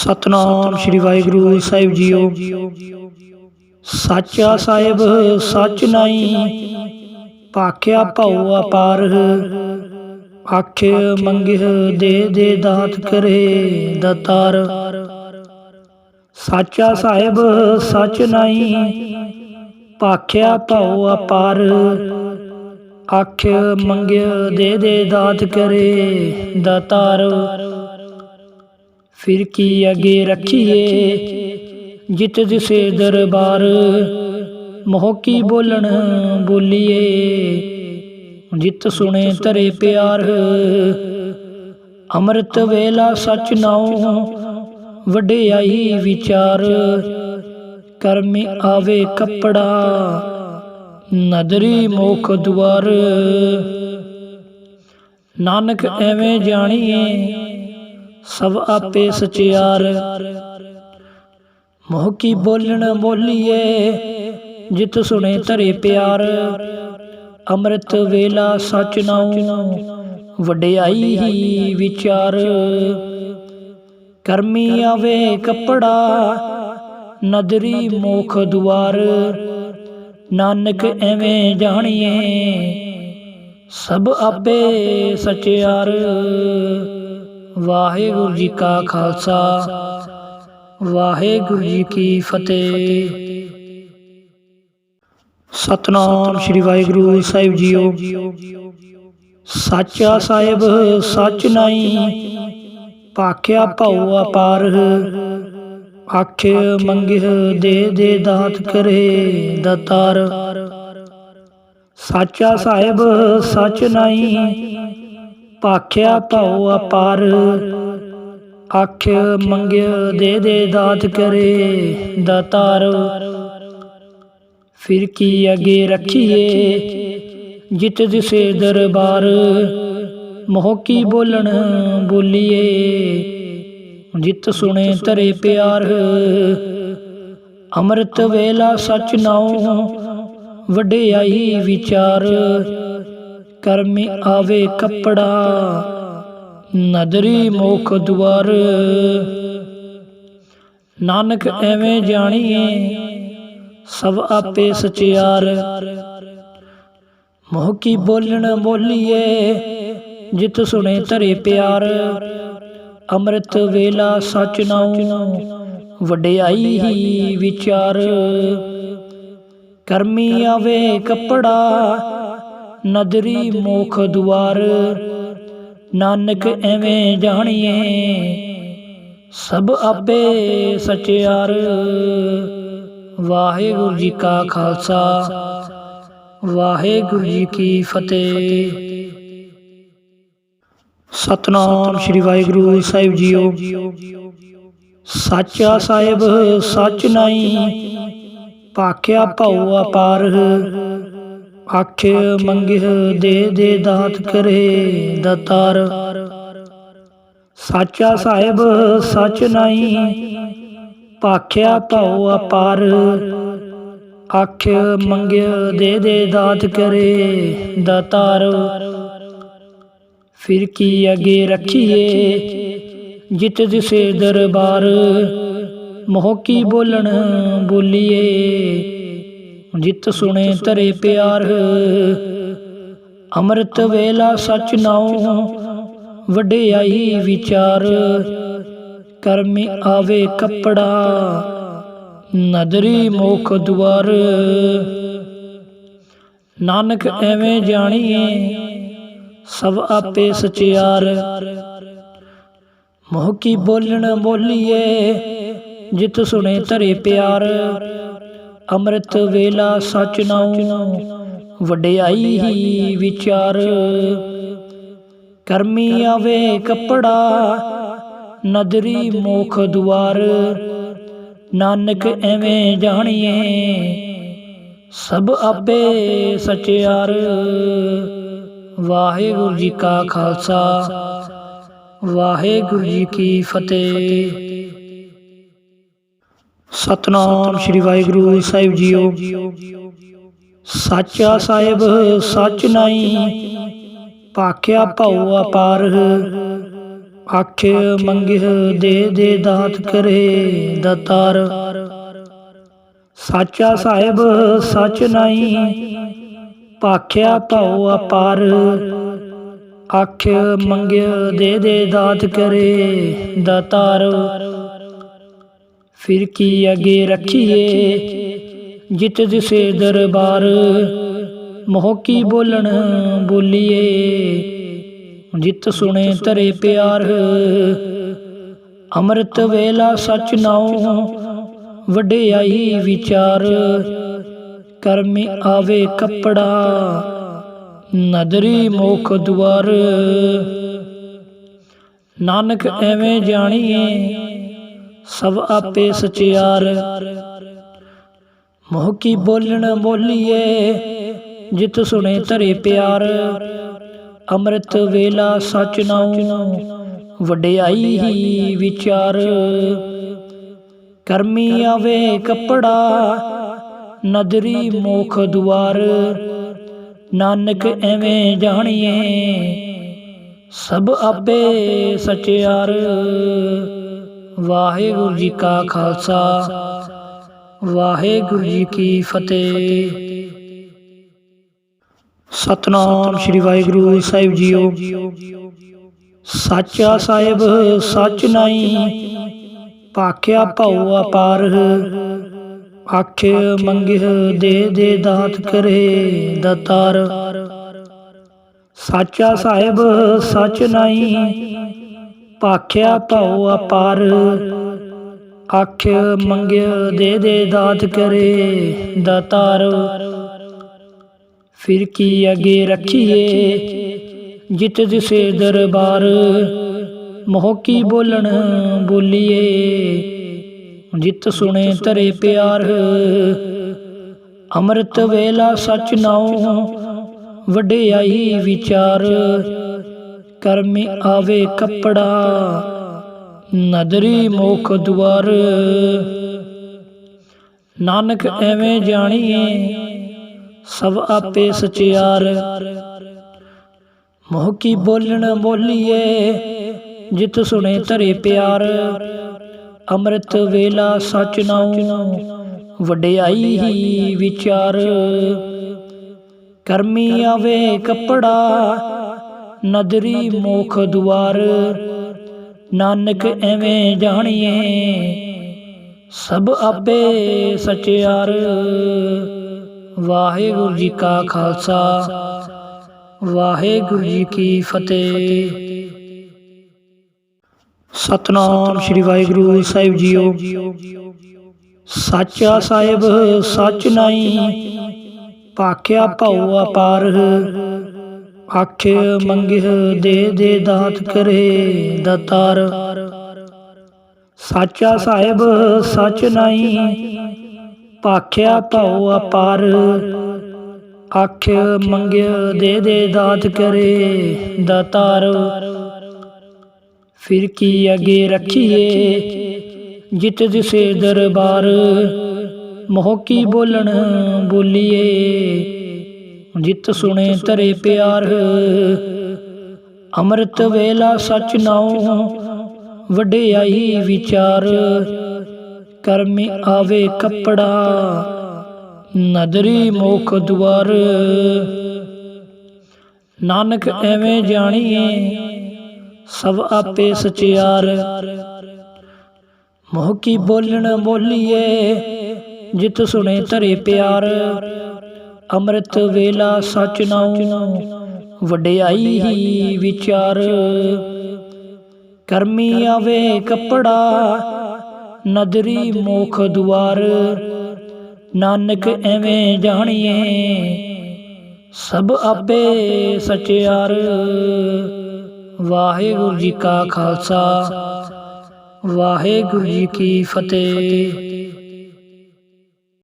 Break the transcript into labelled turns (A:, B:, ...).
A: ਸਤਨਾਮ ਸ੍ਰੀ ਵਾਹਿਗੁਰੂ ਸਾਹਿਬ ਜੀਓ। ਸੱਚਾ ਸਾਹਿਬ, ਸੱਚ ਨਾਈ ਭਾਖਿਆ ਭਉ ਅਪਾਰ ਆਖੇ ਮੰਗਿਹ ਦੇ ਦੇ ਦਾਤ ਕਰੇ ਦਤਾਰ। ਸਾਚਾ ਸਾਹਿਬ, ਸੱਚ ਨਾਈ ਭਾਖਿਆ ਭਉ ਅਪਾਰ ਆਖੇ ਮੰਗਿਹ ਦੇ ਦੇ ਦਾਤ ਕਰੇ ਦਤਾਰ। ਫਿਰ ਕੀ ਅਗੇ ਰੱਖੀਏ? ਜਿਤ ਦਿਸੇ ਦਰਬਾਰ, ਮੋਹ ਬੋਲਣ ਬੋਲੀਏ? ਜਿਤ ਸੁਣੇ ਧਰੇ ਪਿਆਰ, ਅੰਮ੍ਰਿਤ ਵੇਲਾ ਸਚ ਨਾਉ ਵਡਿਆਈ ਵਿਚਾਰ। ਕਰਮੀ ਆਵੇ ਕੱਪੜਾ, ਨਦਰੀ ਮੋਖ ਦੁਆਰ। ਨਾਨਕ ਐਵੇਂ ਜਾਣੀਏ ਸਭ ਆਪੇ ਸਚਿਆਰ। ਮੋਹ ਕੀ ਬੋਲਣ ਬੋਲੀਏ, ਜਿਤ ਸੁਣੇ ਧਰੇ ਪਿਆਰ। ਅੰਮ੍ਰਿਤ ਵੇਲਾ ਸਚ ਨਾਉ, ਵਡਿਆਈ ਹੀ ਵਿਚਾਰ। ਕਰਮੀ ਆਵੇ ਕੱਪੜਾ, ਨਦਰੀ ਮੋਖ ਦੁਆਰ। ਨਾਨਕ ਐਵੇਂ ਜਾਣੀਏ, ਸਭ ਆਪੇ ਸਚਿਆਰ। ਵਾਹਿਗੁਰੂ ਜੀ ਕਾ ਖਾਲਸਾ, ਵਾਹਿਗੁਰੂ ਜੀ ਕੀ ਫਤਿਹ। ਸਤਨਾਮ ਸ੍ਰੀ ਵਾਹਿਗੁਰੂ ਸਾਹਿਬ ਜੀਓ। ਸਾਚਾ ਸਾਹਿਬ, ਸੱਚ ਨਾਈ ਭਾਖਿਆ ਭਉ ਅਪਾਰ ਆਖੇ ਮੰਗਿਹ ਦੇ ਦੇ ਦਾਤ ਕਰੇ ਦਤਾਰ। ਸਾਚਾ ਸਾਹਿਬ, ਸੱਚ ਨਾਈ ਭਾਖਿਆ ਭਉ ਅਪਾਰ। ਆਖ ਮੰਗਿਆ ਦੇ ਦੇ ਦਾਤ ਕਰੇ। ਦਾਤਾਰ। ਫਿਰ ਕੀ ਅਗੇ ਰੱਖੀਏ? ਜਿਤ ਦਿਸੇ ਦਰਬਾਰ। ਮੋਹ ਕੀ ਬੋਲਣ ਬੋਲੀਏ। ਜਿਤ ਸੁਣੇ ਧਰੇ ਪਿਆਰ। ਅੰਮ੍ਰਿਤ ਵੇਲਾ ਸਚ ਨਾਉ। ਵਡਿਆਈ ਵਿਚਾਰ। ਕਰਮੀ ਆਵੇ ਕੱਪੜਾ ਨਦਰੀ ਮੋਖ ਦੁਆਰ। ਨਾਨਕ ਐਵੇਂ ਜਾਣੀਏ ਸਭ ਆਪੇ ਸਚਿਆਰ। ਮੋਹ ਕੀ ਬੋਲਣ ਬੋਲੀਏ ਜਿਤ ਸੁਣੇ ਧਰੇ ਪਿਆਰ। ਅੰਮ੍ਰਿਤ ਵੇਲਾ ਸਚ ਨਾਉ ਵਡਿਆਈ ਹੀ ਵਿਚਾਰ। ਕਰਮੀ ਆਵੇ ਕੱਪੜਾ ਨਦਰੀ ਮੋਖ ਦੁਆਰ। ਨਾਨਕ ਐਵੇਂ ਜਾਣੀਏ, ਸਭ ਆਪੇ ਸਚਿਆਰ। ਵਾਹਿਗੁਰੂ ਜੀ ਕਾ ਖਾਲਸਾ, ਵਾਹਿਗੁਰੂ ਜੀ ਕੀ ਫਤਿਹ। ਸਤਨਾਮ ਸ੍ਰੀ ਵਾਹਿਗੁਰੂ ਸਾਹਿਬ ਜੀਓ। ਸਾਚਾ ਸਾਹਿਬ, ਸੱਚ ਨਾਈ ਭਾਖਿਆ ਭਉ ਅਪਾਰ ਆਖੇ ਮੰਗਿਹ ਦੇ ਦੇ ਦਾਤ ਕਰੇ ਦਤਾਰ। ਸਾਚਾ ਸਾਹਿਬ ਸੱਚ ਨਾਈ ਭਾਖਿਆ ਭਉ ਅਪਾਰ। ਆਖੇ ਮੰਗਿਹ ਦੇ ਦੇ ਦਾਤ ਕਰੇ ਦਤਾਰ। ਫਿਰ ਕੀ ਅਗੇ ਰੱਖੀਏ? ਜਿਤ ਦਿਸੇ ਦਰਬਾਰ। ਮੋਹ ਕੀ ਬੋਲਣ ਬੋਲੀਏ? ਜਿਤ ਸੁਣੇ ਧਰੇ ਪਿਆਰ। ਅੰਮ੍ਰਿਤ ਵੇਲਾ ਸਚ ਨਾਉ, ਵਡਿਆਈ ਵਿਚਾਰ। ਕਰਮੀ ਆਵੇ ਕੱਪੜਾ, ਨਦਰੀ ਮੋਖ ਦੁਆਰ। ਨਾਨਕ ਐਵੇਂ ਜਾਣੀਏ, ਸਭ ਆਪੇ ਸਚਿਆਰ। ਮੋਹ ਕੀ ਬੋਲਣ ਬੋਲੀਏ, ਜਿਤ ਸੁਣੇ ਧਰੇ ਪਿਆਰ। ਅੰਮ੍ਰਿਤ ਵੇਲਾ ਸਚ ਨਾਉ ਵਡਿਆਈ ਹੀ ਵਿਚਾਰ। ਕਰਮੀ ਆਵੇ ਕੱਪੜਾ ਨਦਰੀ ਮੋਖ ਦੁਆਰ। ਨਾਨਕ ਐਵੇਂ ਜਾਣੀਏ। ਸਭ ਆਪੇ ਸਚਿਆਰ। ਵਾਹਿਗੁਰੂ ਜੀ ਕਾ ਖਾਲਸਾ। ਵਾਹਿਗੁਰੂ ਜੀ ਕੀ ਫਤਿਹ। ਸਤਨਾਮ ਸ੍ਰੀ ਵਾਹਿਗੁਰੂ ਸਾਹਿਬ ਜੀਓ। ਸੱਚਾ ਸਾਹਿਬ, ਸੱਚ ਨਾਈ ਭਾਖਿਆ ਭਉ ਅਪਾਰ ਆਖੇ ਮੰਗਿਹ ਦੇ ਦੇ ਦਾਤ ਕਰੇ ਦਤਾਰ। ਸਾਚਾ ਸਾਹਿਬ, ਸੱਚ ਨਹੀਂ, ਭਾਖਿਆ ਭਉ ਅਪਾਰ ਆਖੇ ਮੰਗਿਹ ਦੇ ਦੇ ਦਾਤ ਕਰੇ ਦਤਾਰ। ਫਿਰ ਕੀ ਅਗੇ ਰੱਖੀਏ, ਜਿਤ ਦਿਸੇ ਦਰਬਾਰ। ਮੋਹ ਕੀ ਬੋਲਣ ਬੋਲੀਏ, ਜਿਤ ਸੁਣੇ ਧਰੇ ਪਿਆਰ। ਅੰਮ੍ਰਿਤ ਵੇਲਾ ਸਚ ਨਾਉ, ਵਡਿਆਈ ਵਿਚਾਰ। ਕਰਮੀ ਆਵੇ ਕੱਪੜਾ, ਨਦਰੀ ਮੋਖ ਦੁਆਰ। ਨਾਨਕ ਐਵੇਂ ਜਾਣੀਏ ਸਭ ਆਪੇ ਸਚਿਆਰ। ਮੋਹ ਕੀ ਬੋਲਣ ਬੋਲੀਏ, ਜਿਤ ਸੁਣੇ ਧਰੇ ਪਿਆਰ। ਅੰਮ੍ਰਿਤ ਵੇਲਾ ਸਚ ਨਾਉ, ਵਡਿਆਈ ਹੀ ਵਿਚਾਰ। ਕਰਮੀ ਆਵੇ ਕੱਪੜਾ, ਨਦਰੀ ਮੋਖ ਦੁਆਰ। ਨਾਨਕ ਐਵੇਂ ਜਾਣੀਏ, ਸਭ ਆਪੇ ਸਚਿਆਰ। ਵਾਹਿਗੁਰੂ ਜੀ ਕਾ ਖਾਲਸਾ, ਵਾਹਿਗੁਰੂ ਜੀ ਕੀ ਫਤਿਹ। ਸਤਨਾਮ ਸ੍ਰੀ ਵਾਹਿਗੁਰੂ ਸਾਹਿਬ ਜੀਓ। ਸੱਚਾ ਸਾਹਿਬ, ਸਚ ਨਹੀਂ, ਭਾਖਿਆ ਭਉ ਅਪਾਰ, ਆਖੇ ਮੰਗਿਹ ਦੇ ਦੇ ਦਾਤ ਕਰੇ ਦਤਾਰ। ਸਾਚਾ ਸਾਹਿਬ, ਸੱਚ ਨਹੀਂ ਭਾਖਿਆ ਭਉ ਅਪਾਰ ਆਖੇ ਮੰਗਿਹ ਦੇ ਦੇ ਦਾਤ ਕਰੇ, ਦਤਾਰ। ਫਿਰ ਕੀ ਅਗੇ ਰੱਖੀਏ? ਜਿਤ ਦਿਸੇ ਦਰਬਾਰ, ਮੋਹ ਕੀ ਬੋਲਣ ਬੋਲੀਏ? ਜਿਤ ਸੁਣੇ ਧਰੇ ਪਿਆਰ, ਅੰਮ੍ਰਿਤ ਵੇਲਾ ਸਚ ਨਾਉ, ਵਡਿਆਈ ਵਿਚਾਰ। ਕਰਮੀ ਆਵੇ ਕੱਪੜਾ ਨਦਰੀ ਮੋਖ ਦੁਆਰ। ਨਾਨਕ ਐਵੇਂ ਜਾਣੀਏ ਸਭ ਆਪੇ ਸਚਿਆਰ। ਮੋਹ ਕੀ ਬੋਲਣ ਬੋਲੀਏ ਜਿਤ ਸੁਣੇ ਧਰੇ ਪਿਆਰ। ਅੰਮ੍ਰਿਤ ਵੇਲਾ ਸਚ ਨਾਉ ਵਡਿਆਈ ਹੀ ਵਿਚਾਰ। ਕਰਮੀ ਆਵੇ ਕੱਪੜਾ ਨਦਰੀ ਮੋਖ ਦੁਆਰ। ਨਾਨਕ ਐਵੇਂ ਜਾਣੀਏ। ਸਭ ਆਪੇ ਸਚਿਆਰ ਵਾਹਿਗੁਰੂ ਜੀ ਕਾ ਖਾਲਸਾ। ਵਾਹਿਗੁਰੂ ਜੀ ਕੀ ਫਤਿਹ। ਸਤਨਾਮ ਸ੍ਰੀ ਵਾਹਿਗੁਰੂ ਸਾਹਿਬ ਜੀਓ। ਸਾਚਾ ਸਾਹਿਬ ਸਚ ਨਹੀਂ। ਭਾਖਿਆ ਭਉ ਅਪਾਰ ਆਖੇ, ਮੰਗਿਹ ਦੇ ਦੇ ਦਾਤ ਕਰੇ ਦਤਾਰ। ਸਾਚਾ ਸਾਹਿਬ, ਸਚ ਨਹੀਂ, ਭਾਖਿਆ ਭਉ ਅਪਾਰ। ਆਖੇ, ਮੰਗਿਹ ਦੇ ਦੇ ਦਾਤ ਕਰੇ ਦਤਾਰ। ਫਿਰ ਕੀ ਅਗੇ ਰੱਖੀਏ ਜਿਤ ਦਿਸੇ ਦਰਬਾਰ? ਮੋਹ ਕੀ ਬੋਲਣ ਬੋਲੀਏ? ਜਿਤ ਸੁਣੇ ਧਰੇ ਪਿਆਰ। ਅੰਮ੍ਰਿਤ ਵੇਲਾ ਸਚ ਨਾਉ, ਵਡਿਆਈ ਵਿਚਾਰ। ਕਰਮੀ ਆਵੇ ਕੱਪੜਾ, ਨਦਰੀ ਮੋਖ ਦੁਆਰ। ਨਾਨਕ ਐਵੇਂ ਜਾਣੀਏ, ਸਭ ਆਪੇ ਸਚਿਆਰ। ਮੋਹ ਕੀ ਬੋਲਣ ਬੋਲੀਏ, ਜਿਤ ਸੁਣੇ ਧਰੇ ਪਿਆਰ। ਅੰਮ੍ਰਿਤ ਵੇਲਾ ਸਚ ਨਾਉ ਵਡਿਆਈ ਹੀ ਵਿਚਾਰ। ਕਰਮੀ ਆਵੇ ਕੱਪੜਾ ਨਦਰੀ ਮੋਖ ਦੁਆਰ। ਨਾਨਕ ਐਵੇਂ ਜਾਣੀਏ ਸਭ ਆਪੇ ਸਚਿਆਰ ਵਾਹਿਗੁਰੂ ਜੀ ਕਾ ਖਾਲਸਾ। ਵਾਹਿਗੁਰੂ ਜੀ ਕੀ ਫਤਿਹ।